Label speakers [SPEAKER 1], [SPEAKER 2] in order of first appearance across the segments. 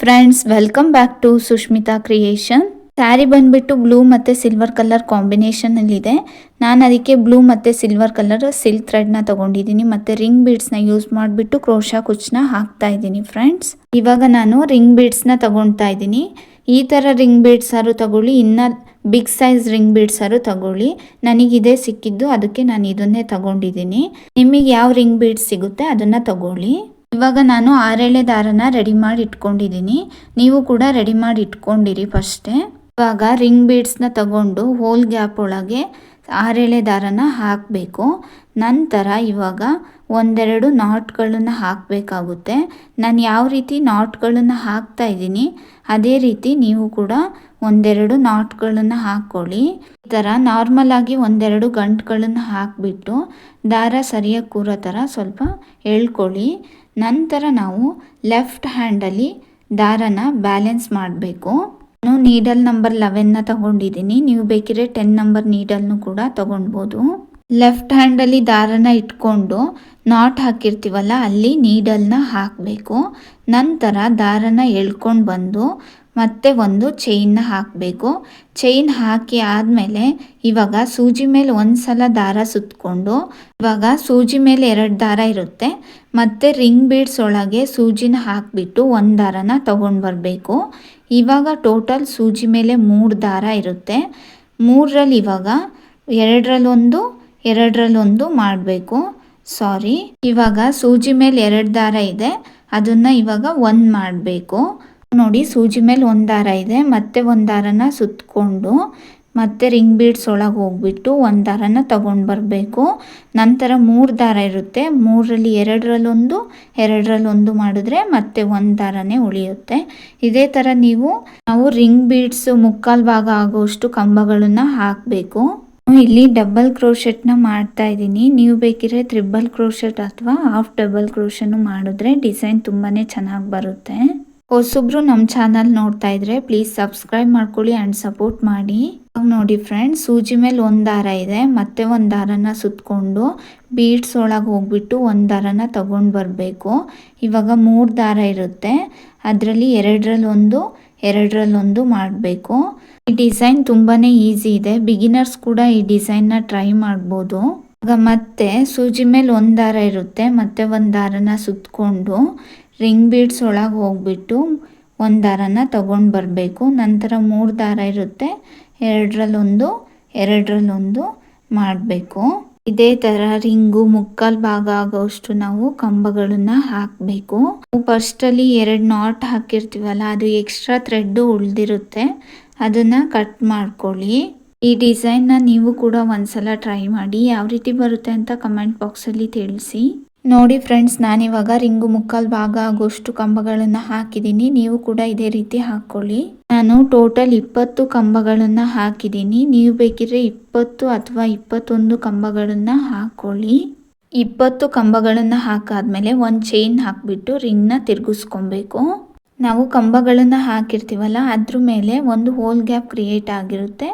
[SPEAKER 1] Friends welcome back to Sushmita creation saree ಬಂದ್ಬಿಟ್ಟು blue ಮತ್ತು silver colour ಕಾಂಬಿನೇಷನಲ್ಲಿದೆ ನಾನು ಅದಕ್ಕೆ ಬ್ಲೂ ಮತ್ತು ಸಿಲ್ವರ್ ಕಲರ್ ಸಿಲ್ಕ್ ಥ್ರೆಡ್ನ ತಗೊಂಡಿದ್ದೀನಿ. ಮತ್ತು ರಿಂಗ್ ಬೀಡ್ಸ್ನ ಯೂಸ್ ಮಾಡಿಬಿಟ್ಟು ಕ್ರೋಶಾ ಕುಚ್ಚನ್ನ ಹಾಕ್ತಾ ಇದ್ದೀನಿ ಫ್ರೆಂಡ್ಸ್ ಇವಾಗ ನಾನು ರಿಂಗ್ ಬೀಡ್ಸ್ನ ತೊಗೊಳ್ತಾ ಇದ್ದೀನಿ. ಈ ಥರ ರಿಂಗ್ ಬೀಡ್ಸಾರು ತಗೊಳ್ಳಿ, ಇನ್ನು ಬಿಗ್ ಸೈಜ್ ರಿಂಗ್ ಬೀಡ್ಸಾರು ತಗೊಳ್ಳಿ. ನನಗಿದೇ ಸಿಕ್ಕಿದ್ದು, ಅದಕ್ಕೆ ನಾನು ಇದನ್ನೇ ತಗೊಂಡಿದ್ದೀನಿ. ನಿಮಗೆ ಯಾವ ರಿಂಗ್ ಬೀಡ್ಸ್ ಸಿಗುತ್ತೆ ಅದನ್ನು ತಗೊಳ್ಳಿ. ಇವಾಗ ನಾನು ಆರೇಳೆ ದಾರನ ರೆಡಿ ಮಾಡಿ ಇಟ್ಕೊಂಡಿದ್ದೀನಿ. ನೀವು ಕೂಡ ರೆಡಿ ಮಾಡಿ ಇಟ್ಕೊಂಡಿರಿ ಫಸ್ಟೇ. ಇವಾಗ ರಿಂಗ್ ಬೀಡ್ಸ್ನ ತಗೊಂಡು ಹೋಲ್ ಗ್ಯಾಪ್ ಒಳಗೆ ಆರೇಳೆ ದಾರನ ಹಾಕಬೇಕು. ನಂತರ ಇವಾಗ ಒಂದೆರಡು ನಾಟ್ಗಳನ್ನು ಹಾಕಬೇಕಾಗುತ್ತೆ. ನಾನು ಯಾವ ರೀತಿ ನಾಟ್ಗಳನ್ನು ಹಾಕ್ತಾ ಇದ್ದೀನಿ, ಅದೇ ರೀತಿ ನೀವು ಕೂಡ ಒಂದೆರಡು ನಾಟ್ಗಳನ್ನು ಹಾಕ್ಕೊಳ್ಳಿ ಈ ಥರ ನಾರ್ಮಲಾಗಿ ಒಂದೆರಡು ಗಂಟುಗಳನ್ನು ಹಾಕಿಬಿಟ್ಟು ದಾರ ಸರಿಯಾಗಿ ಕೂರೋ ಥರ ಸ್ವಲ್ಪ ಎಳ್ಕೊಳ್ಳಿ ನಂತರ ನಾವು ಲೆಫ್ಟ್ ಹ್ಯಾಂಡಲ್ಲಿ ದಾರನ ಬ್ಯಾಲೆನ್ಸ್ ಮಾಡಬೇಕು. ನಾನು ನೀಡಲ್ ನಂಬರ್ ಲೆವೆನ್ನ ತಗೊಂಡಿದ್ದೀನಿ. ನೀವು ಬೇಕಿದ್ರೆ ಟೆನ್ ನಂಬರ್ ನೀಡಲ್ನು ಕೂಡ ತಗೊಳ್ಬೋದು ಲೆಫ್ಟ್ ಹ್ಯಾಂಡಲ್ಲಿ ದಾರನ ಇಟ್ಕೊಂಡು ನಾಟ್ ಹಾಕಿರ್ತೀವಲ್ಲ, ಅಲ್ಲಿ ನೀಡಲ್ನ ಹಾಕಬೇಕು. ನಂತರ ದಾರನ ಎಳ್ಕೊಂಡು ಬಂದು ಮತ್ತೆ ಒಂದು ಚೈನ್ನ ಹಾಕಬೇಕು. ಚೈನ್ ಹಾಕಿ ಆದಮೇಲೆ ಇವಾಗ ಸೂಜಿ ಮೇಲೆ ಒಂದು ಸಲ ದಾರ ಸುತ್ತಕೊಂಡು ಇವಾಗ ಸೂಜಿ ಮೇಲೆ ಎರಡು ದಾರ ಇರುತ್ತೆ. ಮತ್ತು ರಿಂಗ್ ಬೀಡ್ಸ್ ಒಳಗೆ ಸೂಜಿನ ಹಾಕಿಬಿಟ್ಟು ಒಂದು ದಾರನ ತೊಗೊಂಡು ಬರಬೇಕು. ಇವಾಗ ಟೋಟಲ್ ಸೂಜಿ ಮೇಲೆ ಮೂರು ದಾರ ಇರುತ್ತೆ. ಮೂರರಲ್ಲಿ ಇವಾಗ ಎರಡರಲ್ಲೊಂದು ಎರಡರಲ್ಲೊಂದು ಮಾಡಬೇಕು. ಸಾರಿ ಇವಾಗ ಸೂಜಿ ಮೇಲೆ ಎರಡು ದಾರ ಇದೆ. ಅದನ್ನು ಇವಾಗ ಒಂದು ಮಾಡಬೇಕು. ನೋಡಿ, ಸೂಜಿ ಮೇಲೆ ಒಂದಾರ ದಾರ ಇದೆ. ಮತ್ತೆ ಒಂದು ಸುತ್ತಕೊಂಡು ಮತ್ತೆ ರಿಂಗ್ ಬೀಡ್ಸ್ ಒಳಗೆ ಹೋಗ್ಬಿಟ್ಟು ಒಂದು ದಾರನ ತಗೊಂಡು ಬರಬೇಕು. ನಂತರ ಮೂರು ದಾರ ಇರುತ್ತೆ. ಮೂರರಲ್ಲಿ ಎರಡರಲ್ಲೊಂದು ಎರಡರಲ್ಲೊಂದು ಮಾಡಿದ್ರೆ ಮತ್ತೆ ಒಂದು ದಾರನೇ ಉಳಿಯುತ್ತೆ. ಇದೇ ಥರ ನೀವು, ನಾವು ರಿಂಗ್ ಬೀಡ್ಸ್ ಮುಕ್ಕಾಲು ಭಾಗ ಆಗೋಷ್ಟು ಕಂಬಗಳನ್ನು ಹಾಕಬೇಕು. ಇಲ್ಲಿ ಡಬಲ್ ಕ್ರೋಶೆಟ್ನ ಮಾಡ್ತಾ ಇದ್ದೀನಿ. ನೀವು ಬೇಕಿದ್ರೆ ತ್ರಿಬಲ್ ಕ್ರೋಶೆಟ್ ಅಥವಾ ಹಾಫ್ ಡಬಲ್ ಕ್ರೋಶನ್ನು ಮಾಡಿದ್ರೆ ಡಿಸೈನ್ ತುಂಬಾ ಚೆನ್ನಾಗಿ ಬರುತ್ತೆ. ಹೊಸಬ್ರು ನಮ್ಮ ಚಾನಲ್ ನೋಡ್ತಾ ಇದ್ರೆ ಪ್ಲೀಸ್ ಸಬ್ಸ್ಕ್ರೈಬ್ ಮಾಡ್ಕೊಳ್ಳಿ ಆ್ಯಂಡ್ ಸಪೋರ್ಟ್ ಮಾಡಿ. ನೋಡಿ ಫ್ರೆಂಡ್ಸ್ ಸೂಜಿ ಮೇಲೆ ಒಂದು ದಾರ ಇದೆ. ಮತ್ತೆ ಒಂದು ದಾರನ ಸುತ್ತಕೊಂಡು ಬೀಡ್ಸ್ ಒಳಗೆ ಹೋಗ್ಬಿಟ್ಟು ಒಂದು ದಾರನ ತಗೊಂಡು ಬರಬೇಕು. ಇವಾಗ ಮೂರು ದಾರ ಇರುತ್ತೆ. ಅದರಲ್ಲಿ ಎರಡರಲ್ಲೊಂದು ಎರಡರಲ್ಲೊಂದು ಮಾಡಬೇಕು. ಈ ಡಿಸೈನ್ ತುಂಬಾ ಈಸಿ ಇದೆ. ಬಿಗಿನರ್ಸ್ ಕೂಡ ಈ ಡಿಸೈನ್ನ ಟ್ರೈ ಮಾಡ್ಬೋದು. ಈಗ ಮತ್ತೆ ಸೂಜಿ ಮೇಲೆ ಒಂದು ದಾರ ಇರುತ್ತೆ. ಮತ್ತೆ ಒಂದು ದಾರನ ಸುತ್ತಕೊಂಡು ರಿಂಗ್ ಬೀಡ್ಸ್ ಒಳಗೆ ಹೋಗ್ಬಿಟ್ಟು ಒಂದು ದಾರನ ತಗೊಂಡು ಬರಬೇಕು. ನಂತರ ಮೂರು ದಾರ ಇರುತ್ತೆ. ಎರಡರಲ್ಲೊಂದು ಎರಡರಲ್ಲೊಂದು ಮಾಡಬೇಕು. ಇದೇ ಥರ ರಿಂಗು ಮುಕ್ಕಾಲು ಭಾಗ ಆಗೋಷ್ಟು ನಾವು ಕಂಬಗಳನ್ನು ಹಾಕಬೇಕು. ಫಸ್ಟಲ್ಲಿ ಎರಡು ನಾಟ್ ಹಾಕಿರ್ತೀವಲ್ಲ, ಅದು ಎಕ್ಸ್ಟ್ರಾ ಥ್ರೆಡ್ಡು ಉಳಿದಿರುತ್ತೆ. ಅದನ್ನು ಕಟ್ ಮಾಡ್ಕೊಳ್ಳಿ. ಈ ಡಿಸೈನ್ನ ನೀವು ಕೂಡ ಒಂದ್ಸಲ ಟ್ರೈ ಮಾಡಿ. ಯಾವ ರೀತಿ ಬರುತ್ತೆ ಅಂತ ಕಮೆಂಟ್ ಬಾಕ್ಸಲ್ಲಿ ತಿಳಿಸಿ. ನೋಡಿ ಫ್ರೆಂಡ್ಸ್, ನಾನಿವಾಗ ರಿಂಗು ಮುಕ್ಕಾಲು ಭಾಗ ಆಗೋಷ್ಟು ಕಂಬಗಳನ್ನು ಹಾಕಿದ್ದೀನಿ ನೀವು ಕೂಡ ಇದೇ ರೀತಿ ಹಾಕ್ಕೊಳ್ಳಿ ನಾನು ಟೋಟಲ್ ಇಪ್ಪತ್ತು ಕಂಬಗಳನ್ನು ಹಾಕಿದ್ದೀನಿ ನೀವು ಬೇಕಿದ್ರೆ ಇಪ್ಪತ್ತು ಅಥವಾ ಇಪ್ಪತ್ತೊಂದು ಕಂಬಗಳನ್ನು ಹಾಕ್ಕೊಳ್ಳಿ ಇಪ್ಪತ್ತು ಕಂಬಗಳನ್ನು ಹಾಕಾದ್ಮೇಲೆ ಒಂದು ಚೈನ್ ಹಾಕಿಬಿಟ್ಟು ರಿಂಗ್ನ ತಿರುಗಿಸ್ಕೊಬೇಕು. ನಾವು ಕಂಬಗಳನ್ನು ಹಾಕಿರ್ತೀವಲ್ಲ, ಅದ್ರ ಮೇಲೆ ಒಂದು ಹೋಲ್ ಗ್ಯಾಪ್ ಕ್ರಿಯೇಟ್ ಆಗಿರುತ್ತೆ.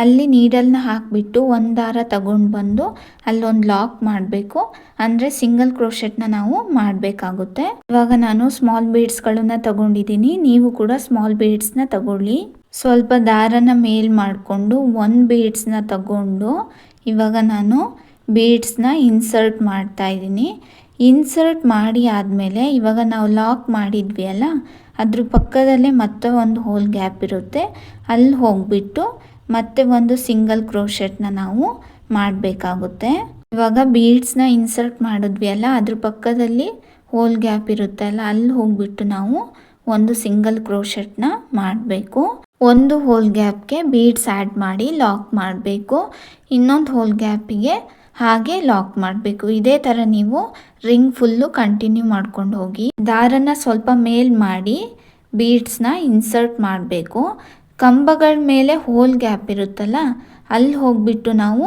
[SPEAKER 1] ಅಲ್ಲಿ ನೀಡಲ್ನ ಹಾಕಿಬಿಟ್ಟು ಒಂದು ದಾರ ತಗೊಂಡು ಬಂದು ಅಲ್ಲೊಂದು ಲಾಕ್ ಮಾಡಬೇಕು. ಅಂದರೆ ಸಿಂಗಲ್ ಕ್ರೋಶೆಟ್ನ ನಾವು ಮಾಡಬೇಕಾಗುತ್ತೆ. ಇವಾಗ ನಾನು ಸ್ಮಾಲ್ ಬೀಡ್ಸ್ಗಳನ್ನ ತಗೊಂಡಿದ್ದೀನಿ ನೀವು ಕೂಡ ಸ್ಮಾಲ್ ಬೀಡ್ಸ್ನ ತಗೊಳ್ಳಿ. ಸ್ವಲ್ಪ ದಾರನ ಮೇಲ್ ಮಾಡಿಕೊಂಡು ಒಂದು ಬೀಡ್ಸ್ನ ತಗೊಂಡು ಇವಾಗ ನಾನು ಬೀಡ್ಸ್ನ ಇನ್ಸರ್ಟ್ ಮಾಡ್ತಾ ಇದ್ದೀನಿ ಇನ್ಸರ್ಟ್ ಮಾಡಿ ಆದಮೇಲೆ ಇವಾಗ ನಾವು ಲಾಕ್ ಮಾಡಿದ್ವಿ ಅಲ್ಲ, ಅದ್ರ ಪಕ್ಕದಲ್ಲೇ ಮತ್ತೆ ಒಂದು ಹೋಲ್ ಗ್ಯಾಪ್ ಇರುತ್ತೆ. ಅಲ್ಲಿ ಹೋಗಿಬಿಟ್ಟು ಮತ್ತೆ ಒಂದು ಸಿಂಗಲ್ ಕ್ರೋಶೆಟ್ನ ನಾವು ಮಾಡಬೇಕಾಗುತ್ತೆ. ಇವಾಗ ಬೀಡ್ಸ್ನ ಇನ್ಸರ್ಟ್ ಮಾಡಿದ್ವಿ ಅಲ್ಲ, ಅದ್ರ ಪಕ್ಕದಲ್ಲಿ ಹೋಲ್ ಗ್ಯಾಪ್ ಇರುತ್ತೆ ಅಲ್ಲ, ಅಲ್ಲಿ ಹೋಗ್ಬಿಟ್ಟು ನಾವು ಒಂದು ಸಿಂಗಲ್ ಕ್ರೋಶೆಟ್ನ ಮಾಡಬೇಕು. ಒಂದು ಹೋಲ್ ಗ್ಯಾಪ್ಗೆ ಬೀಡ್ಸ್ ಆ್ಯಡ್ ಮಾಡಿ ಲಾಕ್ ಮಾಡಬೇಕು. ಇನ್ನೊಂದು ಹೋಲ್ ಗ್ಯಾಪಿಗೆ ಹಾಗೆ ಲಾಕ್ ಮಾಡಬೇಕು. ಇದೇ ಥರ ನೀವು ರಿಂಗ್ ಫುಲ್ಲು ಕಂಟಿನ್ಯೂ ಮಾಡ್ಕೊಂಡು ಹೋಗಿ ದಾರನ ಸ್ವಲ್ಪ ಮೇಲ್ ಮಾಡಿ ಬೀಡ್ಸ್ನ ಇನ್ಸರ್ಟ್ ಮಾಡಬೇಕು. ಕಂಬಗಳ ಮೇಲೆ ಹೋಲ್ ಗ್ಯಾಪ್ ಇರುತ್ತಲ್ಲ, ಅಲ್ಲಿ ಹೋಗ್ಬಿಟ್ಟು ನಾವು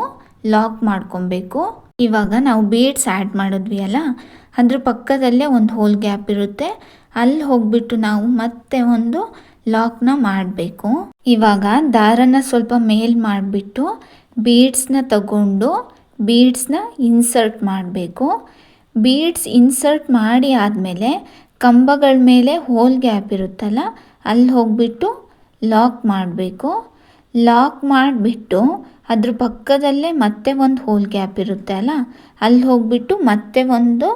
[SPEAKER 1] ಲಾಕ್ ಮಾಡ್ಕೊಬೇಕು. ಇವಾಗ ನಾವು ಬೀಡ್ಸ್ ಆ್ಯಡ್ ಮಾಡಿದ್ವಿ ಅಲ್ಲ, ಅದ್ರ ಪಕ್ಕದಲ್ಲೇ ಒಂದು ಹೋಲ್ ಗ್ಯಾಪ್ ಇರುತ್ತೆ. ಅಲ್ಲಿ ಹೋಗ್ಬಿಟ್ಟು ನಾವು ಮತ್ತೆ ಒಂದು ಲಾಕ್ನ ಮಾಡಬೇಕು. ಇವಾಗ ದಾರನ ಸ್ವಲ್ಪ ಮೇಲ್ ಮಾಡಿಬಿಟ್ಟು ಬೀಡ್ಸ್ನ ತಗೊಂಡು ಬೀಡ್ಸ್ನ ಇನ್ಸರ್ಟ್ ಮಾಡಬೇಕು. ಬೀಡ್ಸ್ ಇನ್ಸರ್ಟ್ ಮಾಡಿ ಆದಮೇಲೆ ಕಂಬಗಳ ಮೇಲೆ ಹೋಲ್ ಗ್ಯಾಪ್ ಇರುತ್ತಲ್ಲ, ಅಲ್ಲಿ ಹೋಗಿಬಿಟ್ಟು ಲಾಕ್ ಮಾಡಬೇಕು. ಲಾಕ್ ಮಾಡಿಬಿಟ್ಟು ಅದ್ರ ಪಕ್ಕದಲ್ಲೇ ಮತ್ತೆ ಒಂದು ಹೋಲ್ ಗ್ಯಾಪ್ ಇರುತ್ತೆ ಅಲ್ಲ? ಅಲ್ಲಿ ಹೋಗಿಬಿಟ್ಟು ಮತ್ತೆ ಒಂದು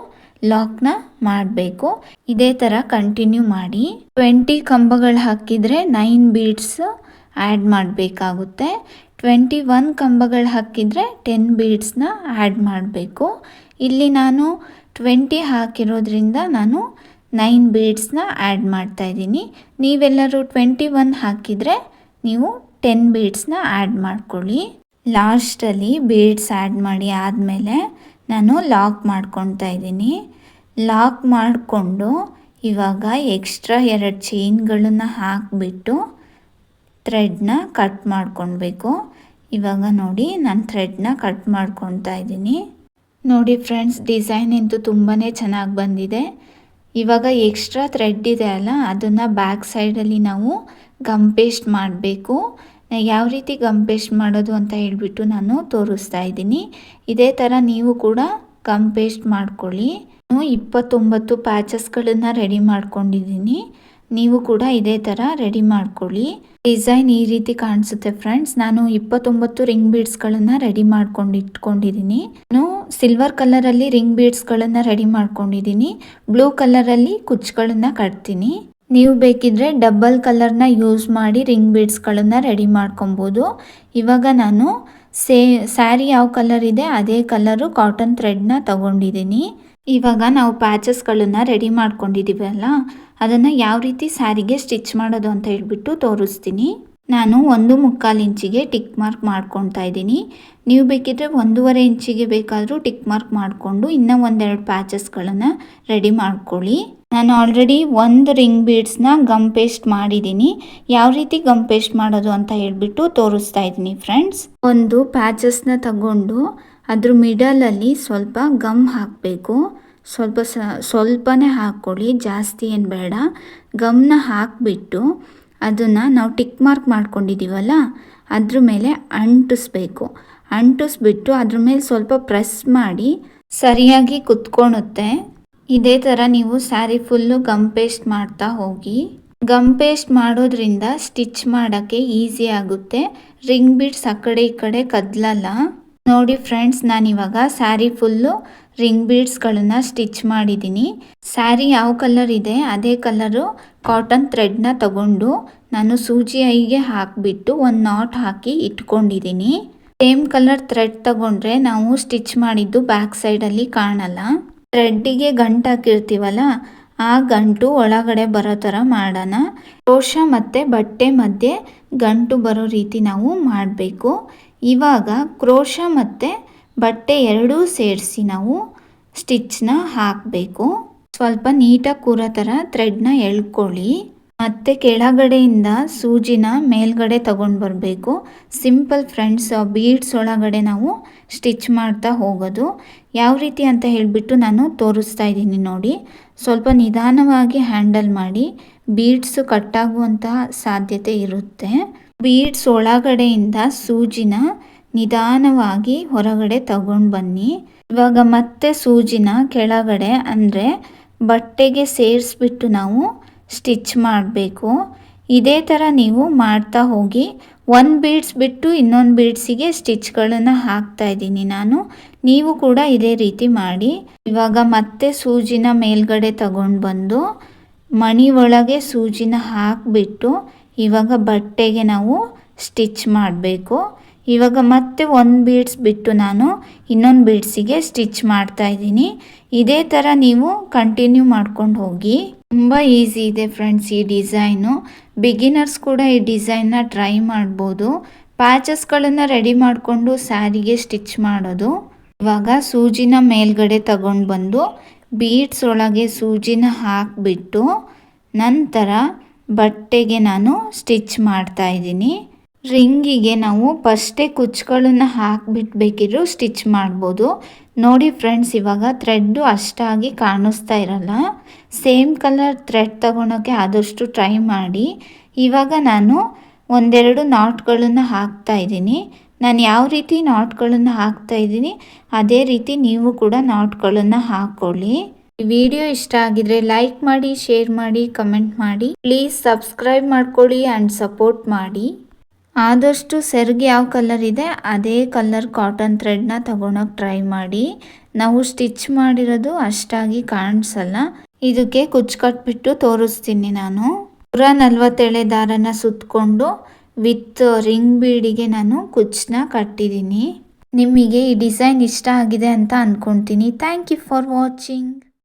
[SPEAKER 1] ಲಾಕ್ನ ಮಾಡಬೇಕು. ಇದೇ ಥರ ಕಂಟಿನ್ಯೂ ಮಾಡಿ. ಟ್ವೆಂಟಿ ಕಂಬಗಳು ಹಾಕಿದರೆ ನೈನ್ ಬೀಡ್ಸ್ ಆ್ಯಡ್ ಮಾಡಬೇಕಾಗುತ್ತೆ. ಟ್ವೆಂಟಿ ಒನ್ ಕಂಬಗಳು ಹಾಕಿದರೆ ಟೆನ್ ಬೀಡ್ಸ್ನ ಆ್ಯಡ್ ಮಾಡಬೇಕು. ಇಲ್ಲಿ ನಾನು ಟ್ವೆಂಟಿ ಹಾಕಿರೋದ್ರಿಂದ ನಾನು ನೈನ್ ಬೀಡ್ಸ್ನ ಆ್ಯಡ್ ಮಾಡ್ತಾ ಇದ್ದೀನಿ. ನೀವೆಲ್ಲರೂ ಟ್ವೆಂಟಿ ಒನ್ ಹಾಕಿದರೆ ನೀವು ಟೆನ್ ಬೀಡ್ಸ್ನ ಆ್ಯಡ್ ಮಾಡ್ಕೊಳ್ಳಿ. ಲಾಸ್ಟಲ್ಲಿ ಬೀಡ್ಸ್ ಆ್ಯಡ್ ಮಾಡಿ ಆದಮೇಲೆ ನಾನು ಲಾಕ್ ಮಾಡ್ಕೊತಾ ಇದ್ದೀನಿ. ಲಾಕ್ ಮಾಡಿಕೊಂಡು ಇವಾಗ ಎಕ್ಸ್ಟ್ರಾ ಎರಡು ಚೈನ್ಗಳನ್ನು ಹಾಕಿಬಿಟ್ಟು ಥ್ರೆಡ್ನ ಕಟ್ ಮಾಡ್ಕೊಳ್ಬೇಕು. ಇವಾಗ ನೋಡಿ ನಾನು ಥ್ರೆಡ್ನ ಕಟ್ ಮಾಡ್ಕೊತಾ ಇದ್ದೀನಿ. ನೋಡಿ ಫ್ರೆಂಡ್ಸ್ ಡಿಸೈನ್ ಅಂತೂ ತುಂಬಾ ಚೆನ್ನಾಗಿ ಬಂದಿದೆ. ಇವಾಗ ಎಕ್ಸ್ಟ್ರಾ ಥ್ರೆಡ್ ಇದೆ ಅಲ್ಲ, ಅದನ್ನು ಬ್ಯಾಕ್ ಸೈಡಲ್ಲಿ ನಾವು ಗಮ್ ಪೇಸ್ಟ್ ಮಾಡಬೇಕು. ಯಾವ ರೀತಿ ಗಮ್ ಪೇಸ್ಟ್ ಮಾಡೋದು ಅಂತ ಹೇಳಿಬಿಟ್ಟು ನಾನು ತೋರಿಸ್ತಾ ಇದ್ದೀನಿ. ಇದೇ ಥರ ನೀವು ಕೂಡ ಗಮ್ ಪೇಸ್ಟ್ ಮಾಡ್ಕೊಳ್ಳಿ. ನಾನು ಇಪ್ಪತ್ತೊಂಬತ್ತು ಪ್ಯಾಚಸ್ಗಳನ್ನು ರೆಡಿ ಮಾಡ್ಕೊಂಡಿದ್ದೀನಿ. ನೀವು ಕೂಡ ಇದೇ ಥರ ರೆಡಿ ಮಾಡ್ಕೊಳ್ಳಿ. ಡಿಸೈನ್ ಈ ರೀತಿ ಕಾಣಿಸುತ್ತೆ ಫ್ರೆಂಡ್ಸ್ ನಾನು ಇಪ್ಪತ್ತೊಂಬತ್ತು ರಿಂಗ್ ಬೀಡ್ಸ್ಗಳನ್ನು ರೆಡಿ ಮಾಡ್ಕೊಂಡು ಇಟ್ಕೊಂಡಿದ್ದೀನಿ ನಾನು ಸಿಲ್ವರ್ ಕಲರಲ್ಲಿ ರಿಂಗ್ ಬೀಡ್ಸ್ಗಳನ್ನು ರೆಡಿ ಮಾಡ್ಕೊಂಡಿದ್ದೀನಿ ಬ್ಲೂ ಕಲರಲ್ಲಿ ಕುಚ್ಚುಗಳನ್ನು ಕಟ್ತೀನಿ. ನೀವು ಬೇಕಿದ್ರೆ ಡಬಲ್ ಕಲರ್ನ ಯೂಸ್ ಮಾಡಿ ರಿಂಗ್ ಬೀಡ್ಸ್ಗಳನ್ನು ರೆಡಿ ಮಾಡ್ಕೊಬೋದು. ಇವಾಗ ನಾನು ಸೇ ಸ್ಯಾರಿ ಯಾವ ಕಲರ್ ಇದೆ, ಅದೇ ಕಲರು ಕಾಟನ್ ಥ್ರೆಡ್ನ ತಗೊಂಡಿದ್ದೀನಿ ಇವಾಗ ನಾವು ಪ್ಯಾಚಸ್ಗಳನ್ನು ರೆಡಿ ಮಾಡ್ಕೊಂಡಿದ್ದೀವಲ್ಲ ಅದನ್ನು ಯಾವ ರೀತಿ ಸ್ಯಾರಿಗೆ ಸ್ಟಿಚ್ ಮಾಡೋದು ಅಂತ ಹೇಳಿಬಿಟ್ಟು ತೋರಿಸ್ತೀನಿ. ನಾನು ಒಂದು ಮುಕ್ಕಾಲು ಇಂಚಿಗೆ ಟಿಕ್ ಮಾರ್ಕ್ ಮಾಡ್ಕೊತಾ ಇದ್ದೀನಿ. ನೀವು ಬೇಕಿದ್ರೆ ಒಂದೂವರೆ ಇಂಚಿಗೆ ಬೇಕಾದರೂ ಟಿಕ್ ಮಾರ್ಕ್ ಮಾಡಿಕೊಂಡು ಇನ್ನೂ ಒಂದೆರಡು ಪ್ಯಾಚಸ್ಗಳನ್ನು ರೆಡಿ ಮಾಡ್ಕೊಳ್ಳಿ. ನಾನು ಆಲ್ರೆಡಿ ಒಂದು ರಿಂಗ್ ಬೀಡ್ಸ್ನ ಗಮ್ ಪೇಸ್ಟ್ ಮಾಡಿದ್ದೀನಿ. ಯಾವ ರೀತಿ ಗಮ್ ಪೇಸ್ಟ್ ಮಾಡೋದು ಅಂತ ಹೇಳಿಬಿಟ್ಟು ತೋರಿಸ್ತಾ ಇದ್ದೀನಿ ಫ್ರೆಂಡ್ಸ್. ಒಂದು ಪ್ಯಾಚಸ್ನ ತಗೊಂಡು ಅದ್ರ ಮಿಡಲಲ್ಲಿ ಸ್ವಲ್ಪ ಗಮ್ ಹಾಕಬೇಕು. ಸ್ವಲ್ಪ ಸ, ಸ್ವಲ್ಪನೇ ಹಾಕ್ಕೊಳ್ಳಿ, ಜಾಸ್ತಿ ಏನು ಬೇಡ. ಗಮ್ನ ಹಾಕಿಬಿಟ್ಟು ಅದನ್ನು ನಾವು ಟಿಕ್ ಮಾರ್ಕ್ ಮಾಡ್ಕೊಂಡಿದ್ದೀವಲ್ಲ ಅದ್ರ ಮೇಲೆ ಅಂಟಿಸ್ಬೇಕು. ಅಂಟಿಸ್ಬಿಟ್ಟು ಅದ್ರ ಮೇಲೆ ಸ್ವಲ್ಪ ಪ್ರೆಸ್ ಮಾಡಿ ಸರಿಯಾಗಿ ಕುತ್ಕೊಳುತ್ತೆ ಇದೇ ಥರ ನೀವು ಸ್ಯಾರಿ ಫುಲ್ಲು ಗಮ್ ಪೇಸ್ಟ್ ಮಾಡ್ತಾ ಹೋಗಿ. ಗಮ್ ಪೇಸ್ಟ್ ಮಾಡೋದ್ರಿಂದ ಸ್ಟಿಚ್ ಮಾಡೋಕ್ಕೆ ಈಸಿ ಆಗುತ್ತೆ. ರಿಂಗ್ ಬಿಡ್ಸ್ ಆ ಕಡೆ ಈ ಕಡೆ ಕದ್ಲಲ್ಲ. ನೋಡಿ ಫ್ರೆಂಡ್ಸ್, ನಾನಿವಾಗ ಸ್ಯಾರಿ ಫುಲ್ಲು ರಿಂಗ್ ಬೀಡ್ಸ್ಗಳನ್ನು ಸ್ಟಿಚ್ ಮಾಡಿದ್ದೀನಿ. ಸ್ಯಾರಿ ಯಾವ ಕಲರ್ ಇದೆ, ಅದೇ ಕಲರು ಕಾಟನ್ ಥ್ರೆಡ್ನ ತಗೊಂಡು ನಾನು ಸೂಜಿ ಐಗೆ ಹಾಕಿಬಿಟ್ಟು ಒಂದು ನಾಟ್ ಹಾಕಿ ಇಟ್ಕೊಂಡಿದ್ದೀನಿ. ಸೇಮ್ ಕಲರ್ ಥ್ರೆಡ್ ತಗೊಂಡ್ರೆ ನಾವು ಸ್ಟಿಚ್ ಮಾಡಿದ್ದು ಬ್ಯಾಕ್ ಸೈಡಲ್ಲಿ ಕಾಣಲ್ಲ. ಥ್ರೆಡ್ಡಿಗೆ ಗಂಟು ಹಾಕಿರ್ತೀವಲ್ಲ, ಆ ಗಂಟು ಒಳಗಡೆ ಬರೋ ಥರ ಮಾಡೋಣ. ಕೋಶ ಮತ್ತು ಬಟ್ಟೆ ಮಧ್ಯೆ ಗಂಟು ಬರೋ ರೀತಿ ನಾವು ಮಾಡಬೇಕು. ಇವಾಗ ಕ್ರೋಶ ಮತ್ತು ಬಟ್ಟೆ ಎರಡೂ ಸೇರಿಸಿ ನಾವು ಸ್ಟಿಚ್ನ ಹಾಕಬೇಕು. ಸ್ವಲ್ಪ ನೀಟಾಗಿ ಕೂರೋ ಥರ ಥ್ರೆಡ್ನ ಎಳ್ಕೊಳ್ಳಿ. ಮತ್ತು ಕೆಳಗಡೆಯಿಂದ ಸೂಜಿನ ಮೇಲ್ಗಡೆ ತಗೊಂಡು ಬರಬೇಕು. ಸಿಂಪಲ್ ಫ್ರೆಂಡ್ಸ್ ಬೀಡ್ಸ್ ಒಳಗಡೆ ನಾವು ಸ್ಟಿಚ್ ಮಾಡ್ತಾ ಹೋಗೋದು. ಯಾವ ರೀತಿ ಅಂತ ಹೇಳಿಬಿಟ್ಟು ನಾನು ತೋರಿಸ್ತಾ ಇದ್ದೀನಿ ನೋಡಿ. ಸ್ವಲ್ಪ ನಿಧಾನವಾಗಿ ಹ್ಯಾಂಡಲ್ ಮಾಡಿ, ಬೀಡ್ಸು ಕಟ್ಟಾಗುವಂತಹ ಸಾಧ್ಯತೆ ಇರುತ್ತೆ. ಬೀಡ್ಸ್ ಒಳಗಡೆಯಿಂದ ಸೂಜಿನ ನಿಧಾನವಾಗಿ ಹೊರಗಡೆ ತಗೊಂಡು ಬನ್ನಿ. ಇವಾಗ ಮತ್ತೆ ಸೂಜಿನ ಕೆಳಗಡೆ ಅಂದರೆ ಬಟ್ಟೆಗೆ ಸೇರಿಸ್ಬಿಟ್ಟು ನಾವು ಸ್ಟಿಚ್ ಮಾಡಬೇಕು. ಇದೇ ಥರ ನೀವು ಮಾಡ್ತಾ ಹೋಗಿ ಒಂದು ಬೀಡ್ಸ್ ಬಿಟ್ಟು ಇನ್ನೊಂದು ಬೀಡ್ಸಿಗೆ ಸ್ಟಿಚ್ಗಳನ್ನು ಹಾಕ್ತಾ ಇದ್ದೀನಿ ನಾನು. ನೀವು ಕೂಡ ಇದೇ ರೀತಿ ಮಾಡಿ. ಇವಾಗ ಮತ್ತೆ ಸೂಜಿನ ಮೇಲ್ಗಡೆ ತಗೊಂಡು ಬಂದು ಮಣಿ ಒಳಗೆ ಸೂಜಿನ ಹಾಕಿಬಿಟ್ಟು ಇವಾಗ ಬಟ್ಟೆಗೆ ನಾವು ಸ್ಟಿಚ್ ಮಾಡಬೇಕು. ಇವಾಗ ಮತ್ತೆ ಒಂದು ಬೀಡ್ಸ್ ಬಿಟ್ಟು ನಾನು ಇನ್ನೊಂದು ಬೀಡ್ಸಿಗೆ ಸ್ಟಿಚ್ ಮಾಡ್ತಾ ಇದ್ದೀನಿ. ಇದೇ ಥರ ನೀವು ಕಂಟಿನ್ಯೂ ಮಾಡ್ಕೊಂಡು ಹೋಗಿ. ತುಂಬ ಈಸಿ ಇದೆ ಫ್ರೆಂಡ್ಸ್ ಈ ಡಿಸೈನು. ಬಿಗಿನರ್ಸ್ ಕೂಡ ಈ ಡಿಸೈನ್ನ ಟ್ರೈ ಮಾಡ್ಬೋದು. ಪ್ಯಾಚಸ್ಗಳನ್ನು ರೆಡಿ ಮಾಡಿಕೊಂಡು ಸ್ಯಾರಿಗೆ ಸ್ಟಿಚ್ ಮಾಡೋದು. ಇವಾಗ ಸೂಜಿನ ಮೇಲ್ಗಡೆ ತಗೊಂಡು ಬಂದು ಬೀಡ್ಸ್ ಒಳಗೆ ಸೂಜಿನ ಹಾಕಿಬಿಟ್ಟು ನಂತರ ಬಟ್ಟೆಗೆ ನಾನು ಸ್ಟಿಚ್ ಮಾಡ್ತಾ ಇದ್ದೀನಿ. ರಿಂಗಿಗೆ ನಾವು ಫಸ್ಟೇ ಕುಚ್ಚುಗಳನ್ನು ಹಾಕಿಬಿಟ್ಬೇಕಿದ್ರು ಸ್ಟಿಚ್ ಮಾಡ್ಬೋದು. ನೋಡಿ ಫ್ರೆಂಡ್ಸ್, ಇವಾಗ ಥ್ರೆಡ್ಡು ಅಷ್ಟಾಗಿ ಕಾಣಿಸ್ತಾ ಇರಲ್ಲ. ಸೇಮ್ ಕಲರ್ ಥ್ರೆಡ್ ತಗೊಳೋಕ್ಕೆ ಆದಷ್ಟು ಟ್ರೈ ಮಾಡಿ. ಇವಾಗ ನಾನು ಒಂದೆರಡು ನಾಟ್ಗಳನ್ನು ಹಾಕ್ತಾ ಇದ್ದೀನಿ. ನಾನು ಯಾವ ರೀತಿ ನಾಟ್ಗಳನ್ನು ಹಾಕ್ತಾ ಇದ್ದೀನಿ, ಅದೇ ರೀತಿ ನೀವು ಕೂಡ ನಾಟ್ಗಳನ್ನು ಹಾಕ್ಕೊಳ್ಳಿ. ವಿಡಿಯೋ ಇಷ್ಟ ಆಗಿದ್ರೆ ಲೈಕ್ ಮಾಡಿ ಶೇರ್ ಮಾಡಿ ಕಮೆಂಟ್ ಮಾಡಿ. ಪ್ಲೀಸ್ ಸಬ್ಸ್ಕ್ರೈಬ್ ಮಾಡ್ಕೊಳ್ಳಿ ಆ್ಯಂಡ್ ಸಪೋರ್ಟ್ ಮಾಡಿ. ಆದಷ್ಟು ಸೆರ್ಗೆ ಯಾವ ಕಲರ್ ಇದೆ, ಅದೇ ಕಲರ್ ಕಾಟನ್ ಥ್ರೆಡ್ನ ತಗೊಳಕ್ಕೆ ಟ್ರೈ ಮಾಡಿ. ನಾವು ಸ್ಟಿಚ್ ಮಾಡಿರೋದು ಅಷ್ಟಾಗಿ ಕಾಣಿಸಲ್ಲ. ಇದಕ್ಕೆ ಕುಚ್ಚು ಕಟ್ಬಿಟ್ಟು ತೋರಿಸ್ತೀನಿ ನಾನು. ನೂರ ನಲ್ವತ್ತೇಳೆ ದಾರನ ಸುತ್ತಕೊಂಡು ವಿತ್ ರಿಂಗ್ ಬೀಡಿಗೆ ನಾನು ಕುಚ್ಚನ್ನ ಕಟ್ಟಿದ್ದೀನಿ. ನಿಮಗೆ ಈ ಡಿಸೈನ್ ಇಷ್ಟ ಆಗಿದೆ ಅಂತ ಅಂದ್ಕೊಳ್ತೀನಿ ಥ್ಯಾಂಕ್ ಯು ಫಾರ್ ವಾಚಿಂಗ್